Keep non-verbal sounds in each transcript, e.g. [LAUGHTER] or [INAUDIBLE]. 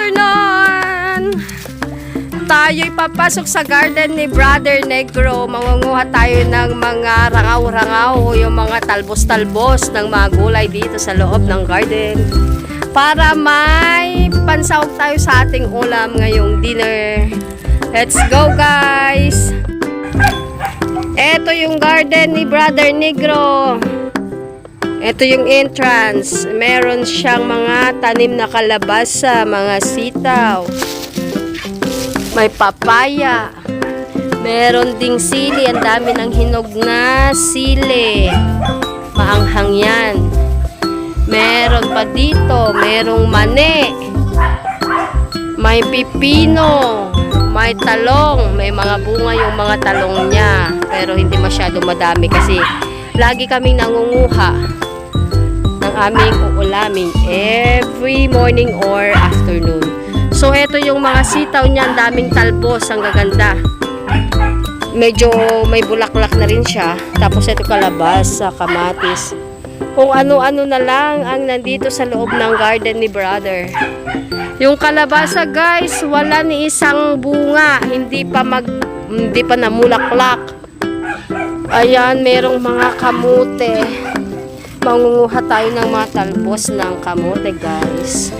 afternoon! Tayo'y papasok sa garden ni Brother Negro. Mangunguha tayo ng mga rangaw-rangaw o yung mga talbos-talbos ng mga gulay dito sa loob ng garden. Para may pansahog tayo sa ating ulam ngayong dinner. Let's go guys! Ito yung garden ni Brother Negro. Ito yung entrance. Meron siyang mga tanim na kalabasa, mga sitaw. May papaya. Meron ding sili. Ang dami ng hinog na sili. Maanghang yan. Meron pa dito. Merong mani. May pipino. May talong. May mga bunga yung mga talong niya. Pero hindi masyado madami kasi lagi kaming nangunguha ng aming uulamin every morning or afternoon. So, ito yung mga sitaw niya. Ang daming talbos. Ang gaganda. Medyo may bulaklak na rin siya. Tapos ito kalabasa, kamatis. Kung ano-ano na lang ang nandito sa loob ng garden ni brother. Yung kalabasa guys, wala ni isang bunga. Hindi pa mag hindi pa namulaklak. Ayan, merong mga kamute mangunguha tayo ng mga talbos ng kamote guys.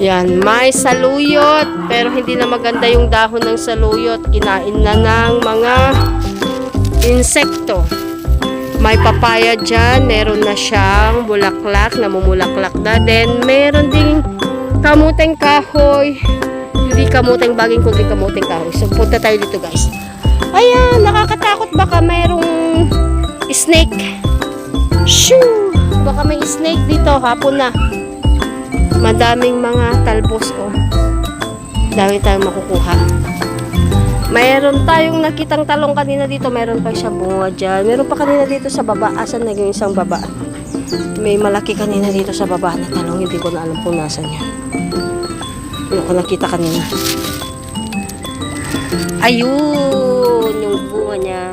Yan may saluyot pero hindi na maganda yung dahon ng saluyot. Kinain na ng mga insekto. May papaya dyan meron na siyang bulaklak namumulaklak na then meron ding kamuteng kahoy. Hindi kamuteng baging kundi kamuteng kahoy. So punta tayo dito guys. Ayan nakakatakot baka mayroong snake Shoo! Baka may snake dito. Hapon na. Madaming mga talbos oh. Dami tayong makukuha. Mayroon tayong nakitang talong kanina dito. Mayroon pa siyang bunga dyan. Meron pa kanina dito sa baba. Asan na isang baba? May malaki kanina dito sa baba na talong. Hindi ko na alam kung nasan yan. Hindi ko nakita kanina. Ayun! Yung bunga niya.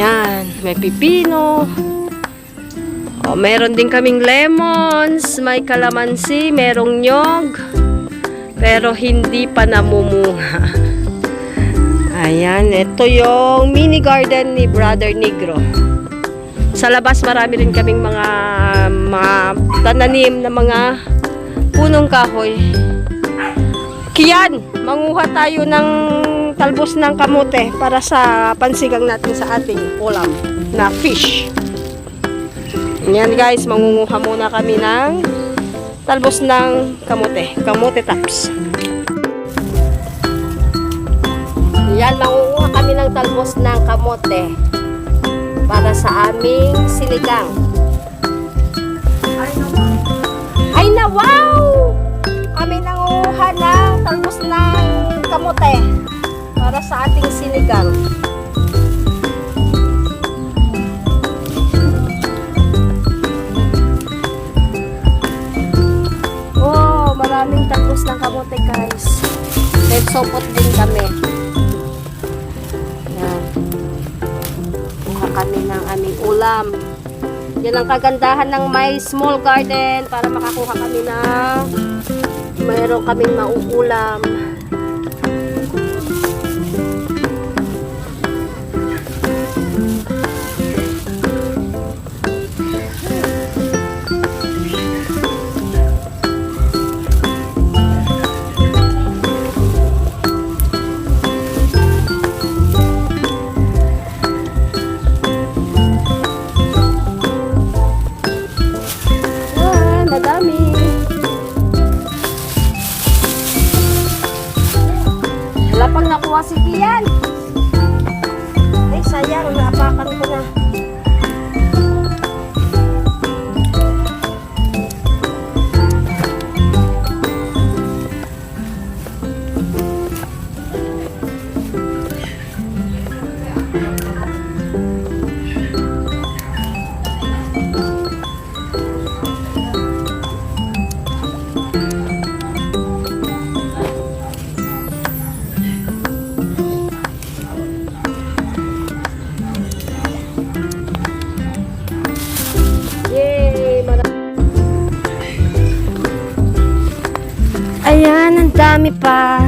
Yan. May pipino. Oh, meron din kaming lemons, may kalamansi, merong nyog, pero hindi pa namumunga. Ayan, ito yung mini garden ni Brother Negro. Sa labas marami rin kaming mga, mga tananim na mga punong kahoy. Kiyan, manguha tayo ng talbos ng kamote para sa pansigang natin sa ating ulam na fish. Yan guys, mangunguha muna kami ng talbos ng kamote. Kamote tops. Yan, mangunguha kami ng talbos ng kamote para sa aming sinigang. Ay na, wow! Kami nangunguha ng talbos ng kamote para sa ating sinigang. Tapos ng kamote guys. Red sopot din kami. Yan. Kuha kami ng aming ulam. Yan ang kagandahan ng my small garden para makakuha kami ng mayroon kaming mauulam. Pa.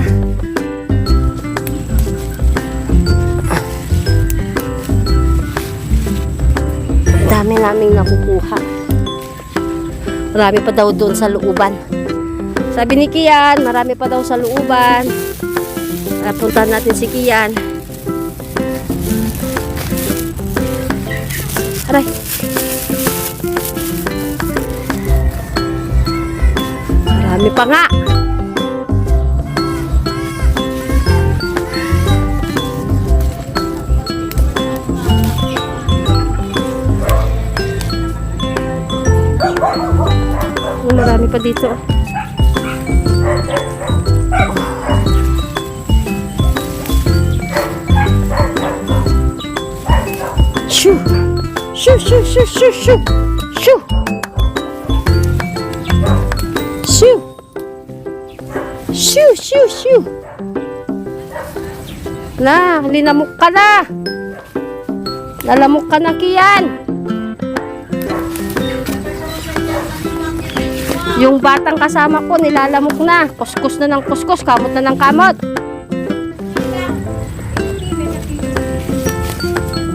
Dami naming nakukuha. Marami pa daw doon sa looban. Sabi ni Kian, marami pa daw sa looban. Puntahan natin si Kian. Aray. Marami pa nga. Marami pa dito. Shoo! Shoo, shoo, shoo, shoo, shoo! Shoo! Shoo! Shoo, shoo, shoo! Na, linamok ka na! Nalamok ka na, Kian! Yung batang kasama ko, nilalamok na. Kuskus na ng kuskus, kamot na ng kamot.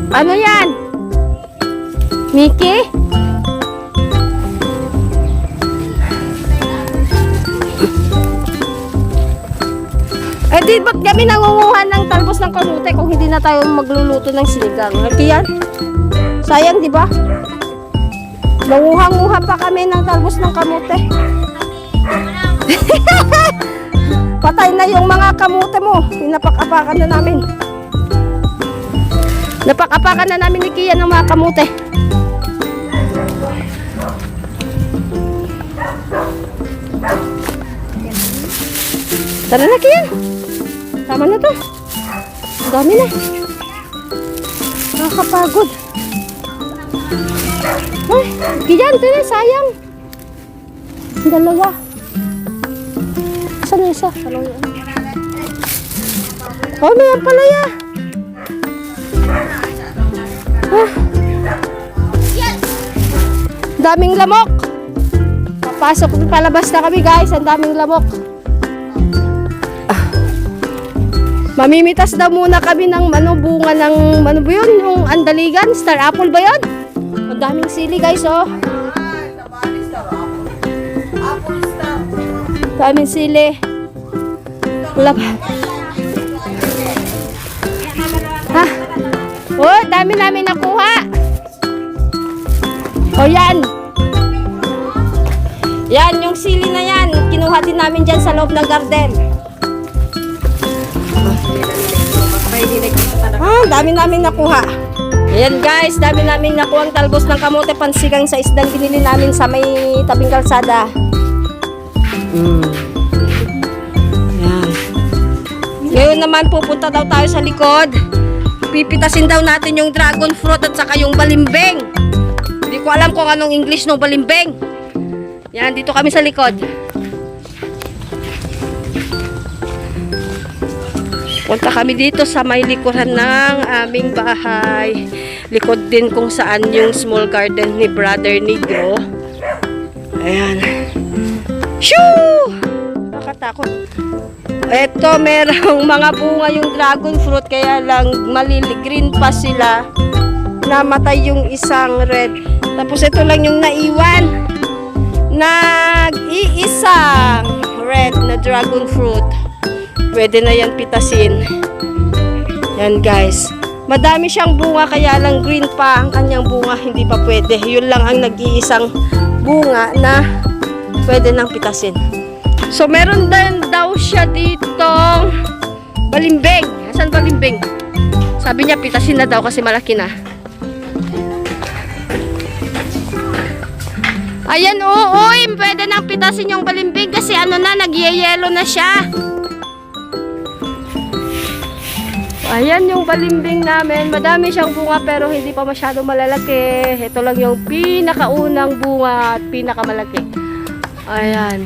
Ano yan? Mickey? Eh di ba't kami nangunguhan ng talbos ng kamute kung hindi na tayo magluluto ng sinigang? Kiyan? Sayang, di ba? Nanguha-nguha pa kami ng talbos ng kamute. [LAUGHS] Patay na yung mga kamute mo. Pinapak-apakan na namin. Napak-apakan na namin ni Kian ng mga kamute. Tara na Kian. Tama na to. Ang dami na. Nakakapagod. Ay, Kian, ito na, sayang. Ang Dalawa. Saan yung isa? Oh, may ampalaya. Ah. Daming lamok. Papasok palabas na kami guys. Ang daming lamok. Ah. Mamimitas daw muna kami ng ano, bunga ng ano ba yun? Yung andaligan? Star apple ba yun? Daming sili guys oh. Daming sili. Wala pa. Ha? Oh, dami namin nakuha. O yan. Yan, yung sili na yan. Kinuha din namin dyan sa loob ng garden. Ah, dami namin nakuha. Ayan guys, dami namin nakuha ang talbos ng kamote pansigang sa isdang binili namin sa may tabing kalsada. Mm. Ayan. Ngayon naman pupunta daw tayo sa likod. Pipitasin daw natin yung dragon fruit at saka yung balimbing. Hindi ko alam kung anong English ng balimbing. Yan, dito kami sa likod. Punta kami dito sa may likuran ng aming bahay. Likod din kung saan yung small garden ni Brother Negro. Ayan. Shoo! Nakatakot. Ito, merong mga bunga yung dragon fruit, kaya lang malili green pa sila. Namatay yung isang red. Tapos ito lang yung naiwan. Nag-iisang red na dragon fruit. Pwede na yan pitasin. Yan guys. Madami siyang bunga, kaya lang green pa ang kanyang bunga. Hindi pa pwede. Yun lang ang nag-iisang bunga na pwede nang pitasin. So, meron din daw siya ditong balimbing. Saan balimbing? Sabi niya, pitasin na daw kasi malaki na. Ayan, oo, uy, pwede nang pitasin yung balimbing kasi ano na, nagyeyelo na siya. Ayan yung balimbing namin. Madami siyang bunga pero hindi pa masyado malalaki. Ito lang yung pinakaunang bunga at pinakamalaki. Ayan.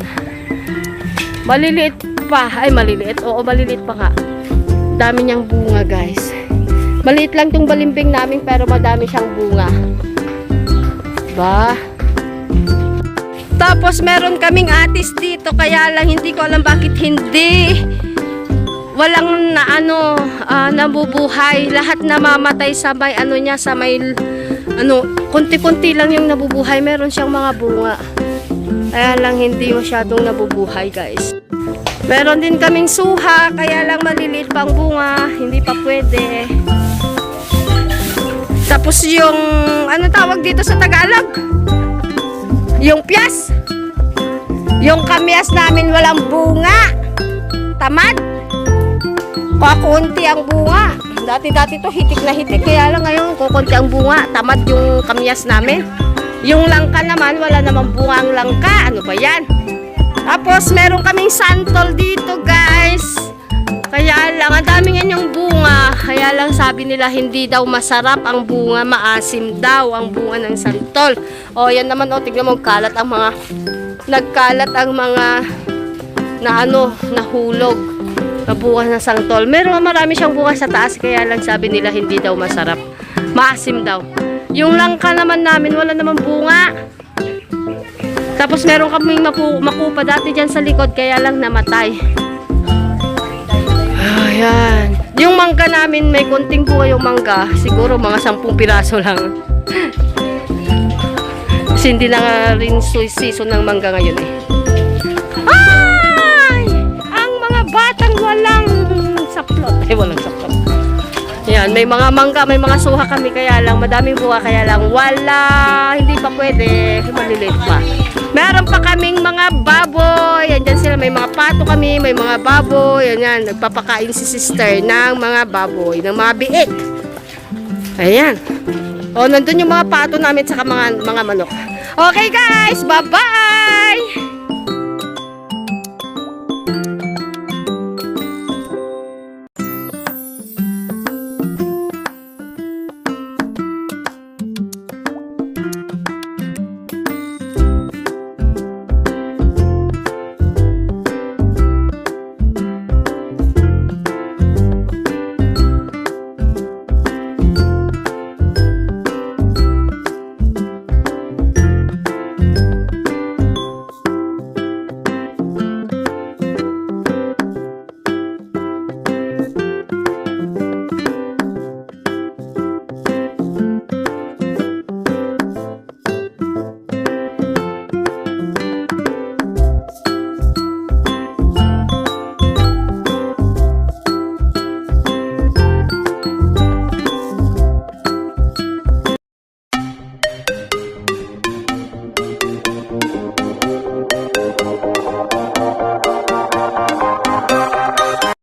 Maliliit pa. Ay, maliliit. Oo, maliliit pa nga. Dami niyang bunga, guys. Maliit lang tong balimbing namin pero madami siyang bunga. Ba? Tapos meron kaming atis dito kaya lang hindi ko alam bakit hindi walang na ano ah, nabubuhay. Lahat namamatay sa may ano niya sa may ano kunti-kunti lang yung nabubuhay. Meron siyang mga bunga. Kaya lang hindi masyadong nabubuhay guys. Meron din kaming suha kaya lang maliliit pang bunga. Hindi pa pwede. Tapos yung ano tawag dito sa Tagalog? Yung piyas yung kamyas namin walang bunga. Tamad Kakunti ang bunga. Dati-dati to hitik na hitik. Kaya lang ngayon kukunti ang bunga. Tamad yung kamyas namin. Yung langka naman, wala namang bunga ang langka. Ano ba yan? Tapos meron kaming santol dito guys. Kaya lang, ang dami nga yung bunga. Kaya lang sabi nila hindi daw masarap ang bunga. Maasim daw ang bunga ng santol. O yan naman o, tignan mo, kalat ang mga, nagkalat ang mga na ano, nahulog na bunga ng santol. Meron marami siyang bunga sa taas, kaya lang sabi nila hindi daw masarap. Maasim daw. Yung langka naman namin, wala namang bunga. Tapos meron kaming mapu makupa dati dyan sa likod, kaya lang namatay. Ayan. Yung mangga namin, may konting bunga yung mangga. Siguro mga sampung piraso lang. Kasi hindi na nga rin season ng mangga ngayon eh. Saplot. Ay, walang saplot. Yan, may mga mangga, may mga suha kami kaya lang, madaming buha kaya lang, wala, hindi pa pwede, maliliit pa. Meron pa kaming mga baboy, yan dyan sila, may mga pato kami, may mga baboy, yan yan, nagpapakain si sister ng mga baboy, ng mga biik. Ayan. O, nandun yung mga pato namin sa mga, mga manok. Okay guys, bye-bye!